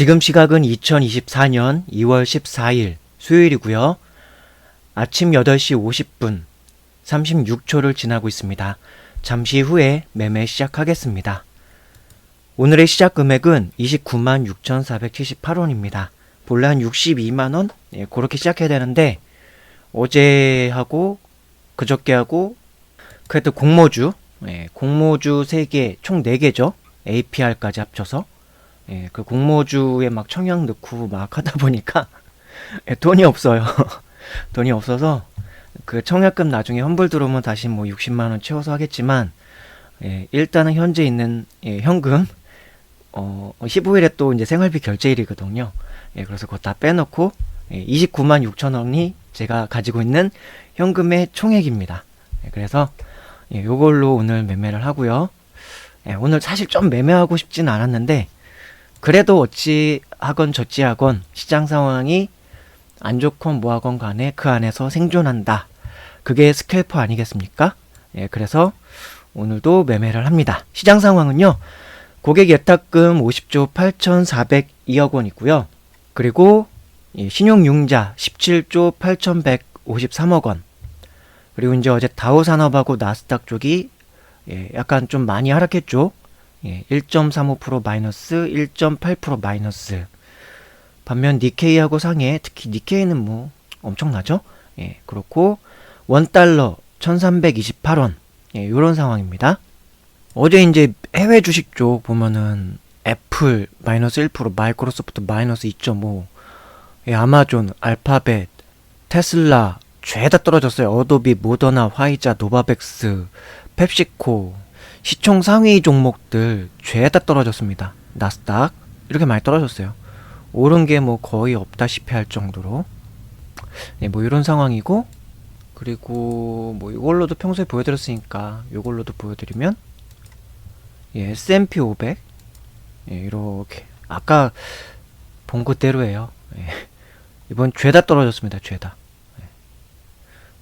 지금 시각은 2024년 2월 14일 수요일이고요. 아침 8시 50분 36초를 지나고 있습니다. 잠시 후에 매매 시작하겠습니다. 오늘의 시작 금액은 29만 6,478원입니다. 본래 한 62만원? 예, 그렇게 시작해야 되는데, 어제하고, 그저께하고, 그래도 공모주, 예, 공모주 3개, 총 4개죠. APR까지 합쳐서. 예, 그 공모주에 막 청약 넣고 막 하다 보니까, 예, 돈이 없어요. 돈이 없어서, 그 청약금 나중에 환불 들어오면 다시 뭐 60만 원 채워서 하겠지만, 예, 일단은 현재 있는 예, 현금 어, 15일에 또 이제 생활비 결제일이거든요. 예, 그래서 그거 다 빼놓고 예, 29만 6천 원이 제가 가지고 있는 현금의 총액입니다. 예, 그래서 예, 요걸로 오늘 매매를 하고요. 예, 오늘 사실 좀 매매하고 싶진 않았는데 그래도 어찌 하건 저찌 하건 시장 상황이 안 좋건 뭐하건 간에 그 안에서 생존한다. 그게 스캘퍼 아니겠습니까? 예, 그래서 오늘도 매매를 합니다. 시장 상황은요. 고객 예탁금 50조 8,402억 원이고요. 그리고 이 신용융자 17조 8,153억 원. 그리고 이제 어제 다우산업하고 나스닥 쪽이 예, 약간 좀 많이 하락했죠. 예, 1.35% 마이너스, 1.8% 마이너스. 반면 니케이하고 상해, 특히 니케이는 뭐 엄청나죠? 예, 그렇고 원달러 1,328원. 예, 요런 상황입니다. 어제 이제 해외 주식 쪽 보면은 애플 마이너스 1%, 마이크로소프트 마이너스 2.5, 예, 아마존, 알파벳, 테슬라 죄다 떨어졌어요. 어도비, 모더나, 화이자, 노바백스, 펩시코 시총 상위 종목들 죄다 떨어졌습니다. 나스닥 이렇게 많이 떨어졌어요. 오른 게 뭐 거의 없다시피 할 정도로 네, 뭐 이런 상황이고 그리고 뭐 이걸로도 평소에 보여드렸으니까 이걸로도 보여드리면 예, S&P 500 예, 이렇게 아까 본 그대로예요. 예. 이번 죄다 떨어졌습니다. 죄다. 예.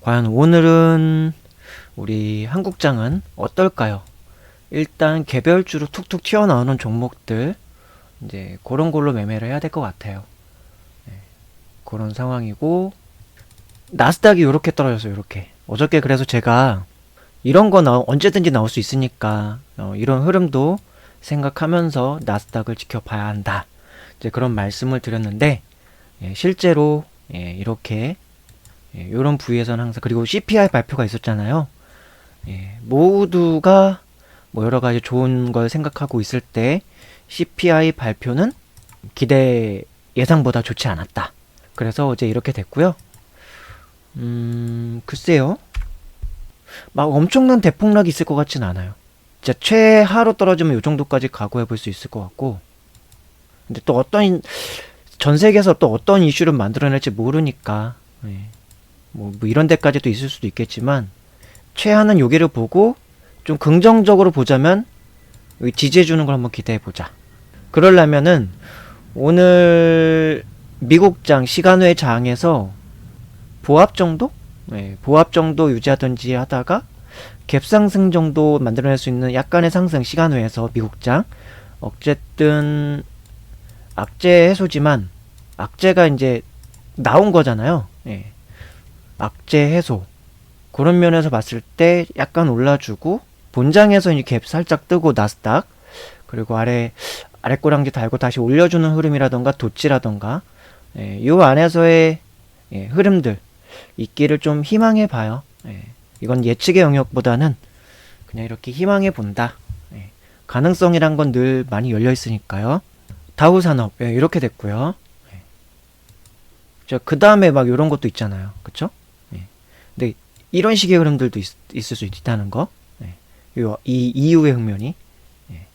과연 오늘은 우리 한국장은 어떨까요? 일단 개별주로 툭툭 튀어나오는 종목들 이제 그런 걸로 매매를 해야 될 것 같아요. 예. 그런 상황이고 나스닥이 이렇게 떨어졌어요. 이렇게 어저께 그래서 제가 이런 거 나, 언제든지 나올 수 있으니까 어, 이런 흐름도 생각하면서 나스닥을 지켜봐야 한다. 이제 그런 말씀을 드렸는데 예, 실제로 예, 이렇게 예, 이런 부위에서는 항상 그리고 CPI 발표가 있었잖아요. 예, 모두가 뭐 여러 가지 좋은 걸 생각하고 있을 때 CPI 발표는 기대 예상보다 좋지 않았다. 그래서 어제 이렇게 됐고요. 음, 글쎄요. 막 엄청난 대폭락이 있을 것 같진 않아요. 진짜 최하로 떨어지면 이 정도까지 각오해 볼 수 있을 것 같고. 근데 또 어떤 전 세계에서 또 어떤 이슈를 만들어낼지 모르니까 예. 뭐, 뭐 이런 데까지도 있을 수도 있겠지만 최하는 여기를 보고 좀 긍정적으로 보자면 여기 지지해 주는 걸 한번 기대해 보자. 그러려면은 오늘 미국장 시간외 장에서 보합 정도? 네, 보합 정도 유지하든지 하다가 갭 상승 정도 만들어낼 수 있는 약간의 상승 시간 외에서 미국장 어쨌든 악재 해소지만 악재가 이제 나온 거잖아요. 예. 악재 해소 그런 면에서 봤을 때 약간 올라주고 본장에서 이갭 살짝 뜨고 나스닥 그리고 아래 아래 꼬랑지 달고 다시 올려주는 흐름이라던가 도치라던가 예, 요 안에서의 예, 흐름들 있기를 좀 희망해 봐요. 예. 이건 예측의 영역보다는 그냥 이렇게 희망해 본다. 예. 가능성이란 건 늘 많이 열려 있으니까요. 다우 산업 예, 이렇게 됐고요. 예. 저그 다음에 막 이런 것도 있잖아요. 그쵸? 예. 근데 이런 식의 흐름들도 있, 을수 있다는 거. 예. 요, 이 이후의 흥면이 예.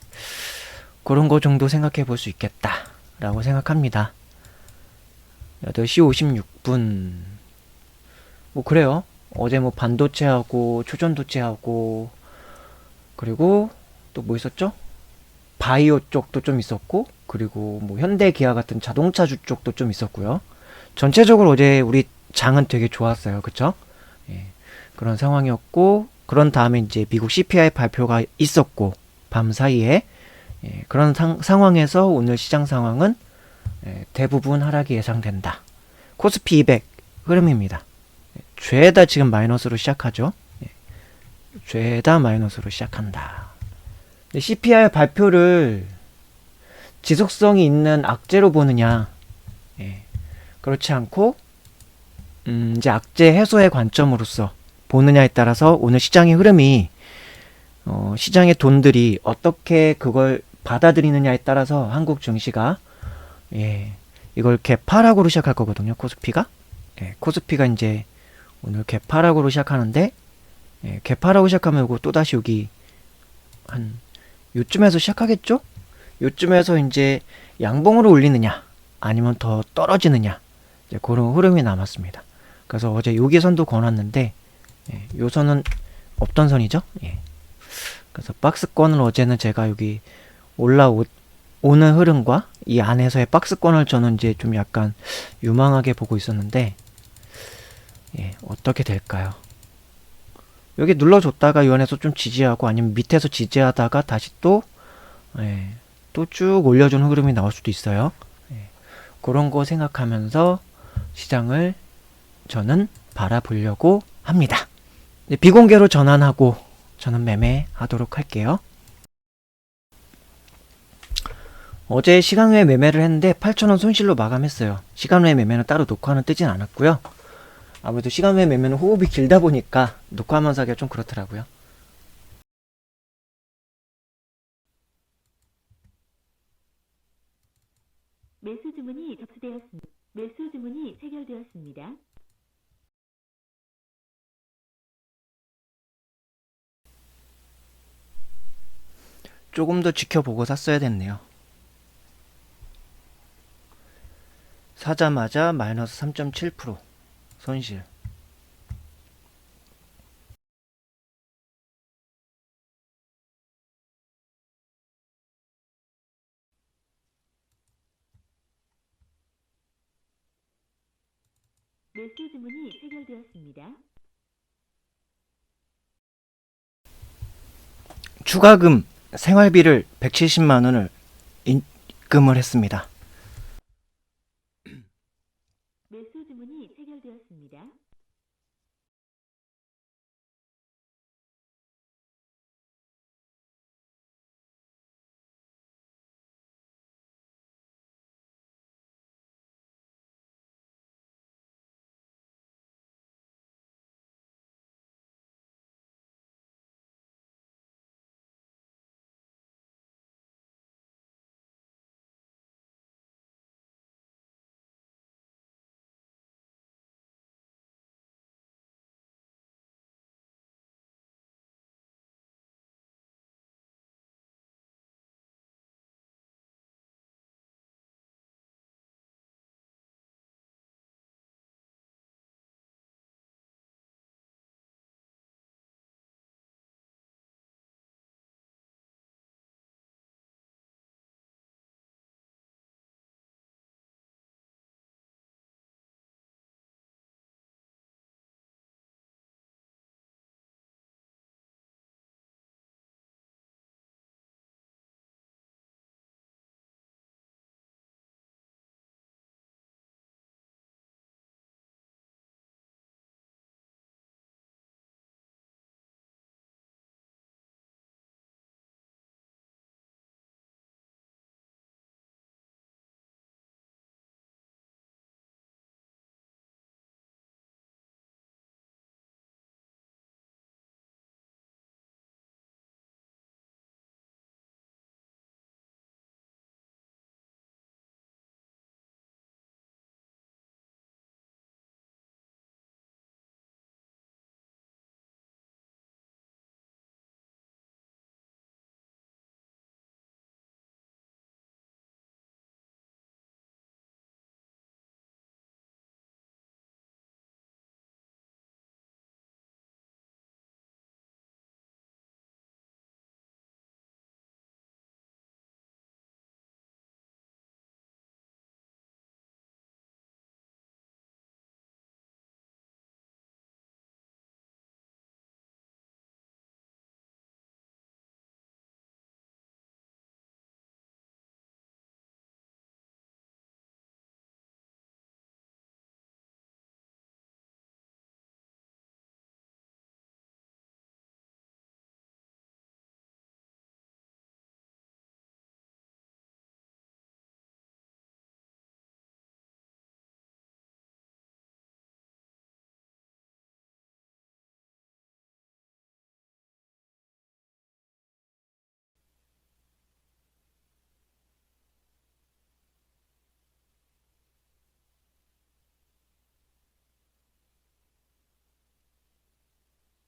그런 거 정도 생각해 볼 수 있겠다라고 생각합니다. 8시 56분 뭐 그래요. 어제 뭐 반도체하고 초전도체하고 그리고 또 뭐 있었죠? 바이오 쪽도 좀 있었고 그리고 뭐 현대 기아 같은 자동차주 쪽도 좀 있었고요. 전체적으로 어제 우리 장은 되게 좋았어요. 그쵸? 예, 그런 상황이었고 그런 다음에 이제 미국 CPI 발표가 있었고 밤 사이에 예, 그런 상, 상황에서 오늘 시장 상황은 예, 대부분 하락이 예상된다. 코스피 200 흐름입니다. 예, 죄다 지금 마이너스로 시작하죠. 예, 죄다 마이너스로 시작한다. CPI 발표를 지속성이 있는 악재로 보느냐? 예, 그렇지 않고 음, 이제 악재 해소의 관점으로서 보느냐에 따라서 오늘 시장의 흐름이 어, 시장의 돈들이 어떻게 그걸 받아들이느냐에 따라서 한국 증시가 예, 이걸 개파락으로 시작할 거거든요. 코스피가 예, 코스피가 이제 오늘 개파락으로 시작하는데 예, 개파락으로 시작하면 이거 또 다시 여기 한 요쯤에서 시작하겠죠? 요쯤에서 이제 양봉으로 올리느냐 아니면 더 떨어지느냐 이제 그런 흐름이 남았습니다. 그래서 어제 여기 선도 권았는데 예, 요 선은 없던 선이죠. 예. 그래서 박스권을 어제는 제가 여기 올라오는 흐름과 이 안에서의 박스권을 저는 이제 좀 약간 유망하게 보고 있었는데 예, 어떻게 될까요? 여기 눌러줬다가 이 안에서 좀 지지하고 아니면 밑에서 지지하다가 다시 또 예, 또 쭉 올려주는 흐름이 나올 수도 있어요. 예, 그런 거 생각하면서 시장을 저는 바라보려고 합니다. 네, 비공개로 전환하고 저는 매매하도록 할게요. 어제 시간 외 매매를 했는데 8,000원 손실로 마감했어요. 시간 외 매매는 따로 녹화는 뜨진 않았고요. 아무래도 시간 외 매매는 호흡이 길다 보니까 녹화하면서 하기가 좀 그렇더라고요. 매수 주문이 접수되었습니다. 매수 주문이 체결되었습니다. 조금 더 지켜보고 샀어야 됐네요. 사자마자 마이너스 3.7% 손실. 매수 주문이 체결되었습니다. 추가금 생활비를 170만 원을 입금을 했습니다.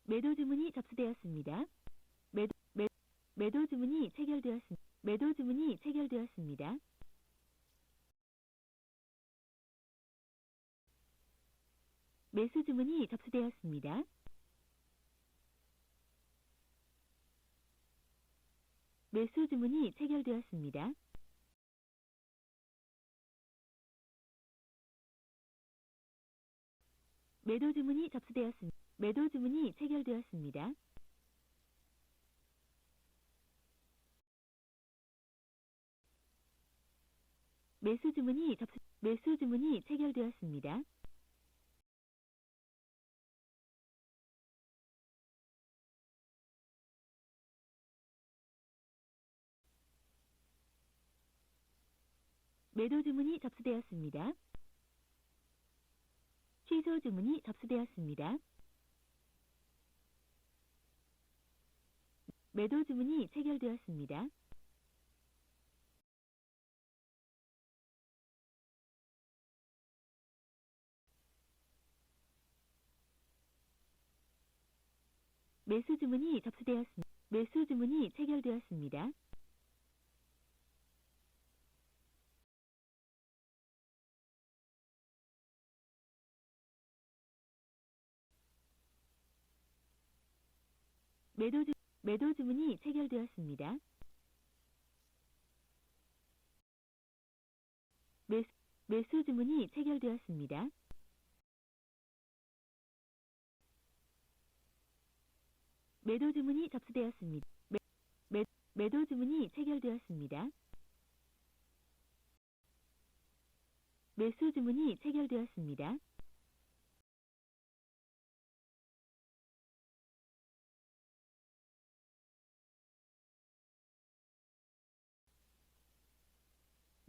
매도 주문이 접수되었습니다. 매도, 매, 매도 주문이 체결되었습니다. 매도 주문이 체결되었습니다. 매수 주문이 접수되었습니다. 매수 주문이 체결되었습니다. 매도 주문이 접수되었습니다. 매도 주문이 체결되었습니다. 매수 주문이 접수 매수 주문이 체결되었습니다. 매도 주문이 접수되었습니다. 취소 주문이 접수되었습니다. 매도 주문이 체결되었습니다. 매수 주문이 접수되었습니다. 매수 주문이 체결되었습니다. 매도 주 매도 주문이 체결되었습니다. 매수 매수 주문이 체결되었습니다. 매도 주문이 접수되었습니다. 매, 매, 매도 주문이 체결되었습니다. 매수 주문이 체결되었습니다.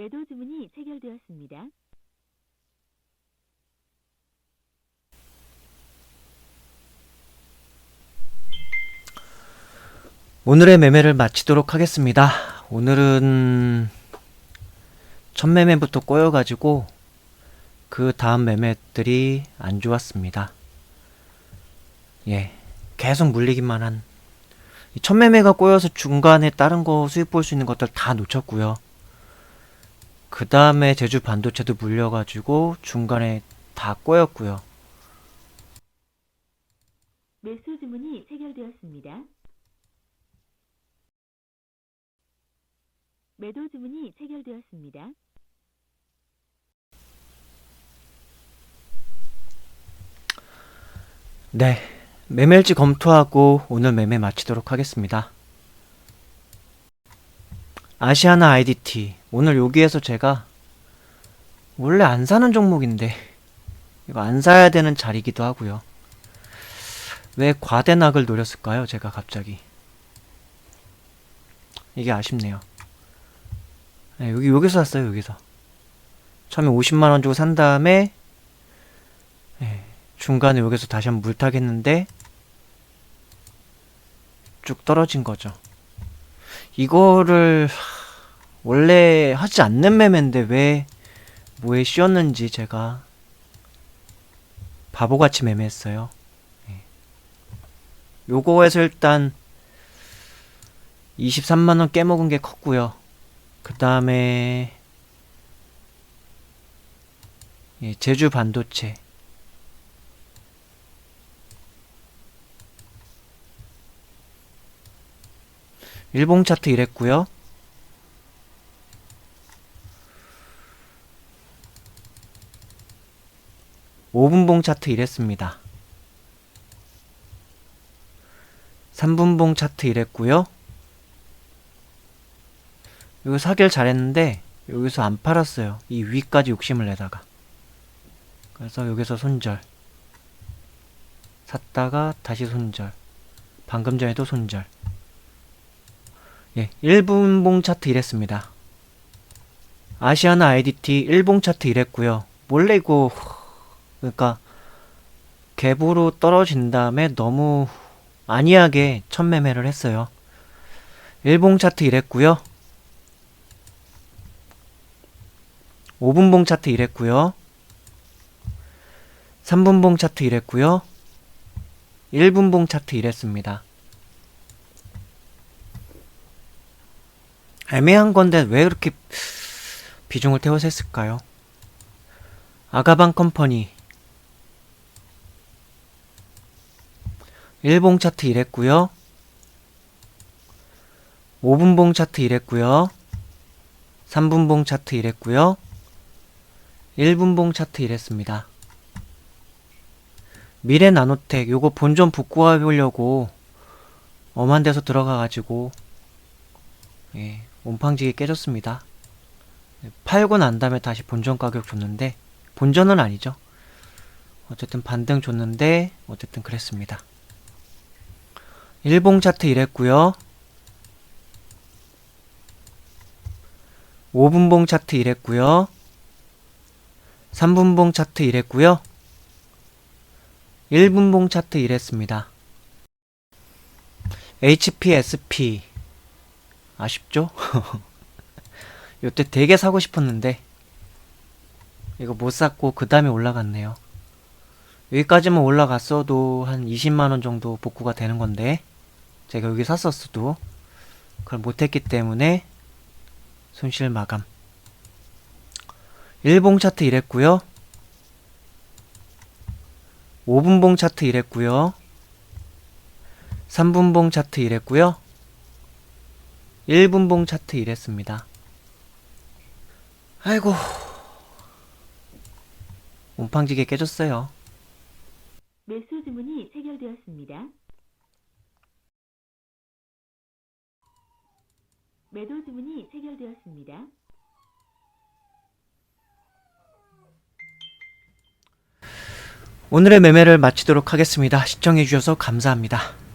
매도 주문이 체결되었습니다. 오늘의 매매를 마치도록 하겠습니다. 오늘은 첫 매매부터 꼬여가지고 그 다음 매매들이 안 좋았습니다. 예, 계속 물리기만 한. 이첫 매매가 꼬여서 중간에 다른 거 수익 볼 수 있는 것들 다 놓쳤고요. 그 다음에 제주 반도체도 물려가지고 중간에 다 꼬였고요. 매수 주문이 체결되었습니다. 매도 주문이 체결되었습니다. 네, 매매일지 검토하고 오늘 매매 마치도록 하겠습니다. 아시아나 IDT 오늘 여기에서 제가 원래 안 사는 종목인데 이거 안 사야 되는 자리기도 하고요. 왜 과대낙을 노렸을까요? 제가 갑자기 이게 아쉽네요. 네, 여기 여기서 샀어요. 여기서 처음에 50만 원 주고 산 다음에 네, 중간에 여기서 다시 한번 물타겠는데 쭉 떨어진 거죠. 이거를 하, 원래 하지 않는 매매인데 왜 뭐에 씌웠는지 제가 바보같이 매매했어요. 예. 요거에서 일단 23만원 깨먹은 게 컸고요. 그 다음에 예, 제주 반도체 일봉 차트 이랬고요. 오분봉 차트 이랬습니다. 3분봉 차트 이랬고요. 이거 사길 잘했는데 여기서 안 팔았어요. 이 위까지 욕심을 내다가. 그래서 여기서 손절. 샀다가 다시 손절. 방금 전에도 손절. 예, 1분봉 차트 이랬습니다. 아시아나 IDT 1봉 차트 이랬고요. 원래 이거 그러니까 갭으로 떨어진 다음에 너무 안이하게 첫 매매를 했어요. 1봉 차트 이랬고요. 5분봉 차트 이랬고요. 3분봉 차트 이랬고요. 1분봉 차트 이랬습니다. 애매한 건데 왜 그렇게 비중을 태워서 했을까요? 아가방 컴퍼니 1봉 차트 이랬고요. 5분봉 차트 이랬고요. 3분봉 차트 이랬고요. 1분봉 차트 이랬습니다. 미래 나노텍 요거 본전 복구해 보려고 엄한 데서 들어가 가지고 예, 온팡지게 깨졌습니다. 팔고 난 다음에 다시 본전 가격 줬는데 본전은 아니죠. 어쨌든 반등 줬는데 어쨌든 그랬습니다. 1봉 차트 이랬고요. 5분봉 차트 이랬고요. 3분봉 차트 이랬고요. 1분봉 차트 이랬습니다. HPSP 아쉽죠? 요때 되게 사고 싶었는데 이거 못 샀고 그 다음에 올라갔네요. 여기까지만 올라갔어도 한 20만원 정도 복구가 되는 건데 제가 여기 샀었어도 그걸 못했기 때문에 손실 마감 1봉 차트 이랬고요 5분봉 차트 이랬고요 3분봉 차트 이랬고요 1분봉 차트 이랬습니다 아이고 온팡지게 깨졌어요 매수 주문이 체결되었습니다. 매도 주문이 체결되었습니다. 오늘의 매매를 마치도록 하겠습니다. 시청해주셔서 감사합니다.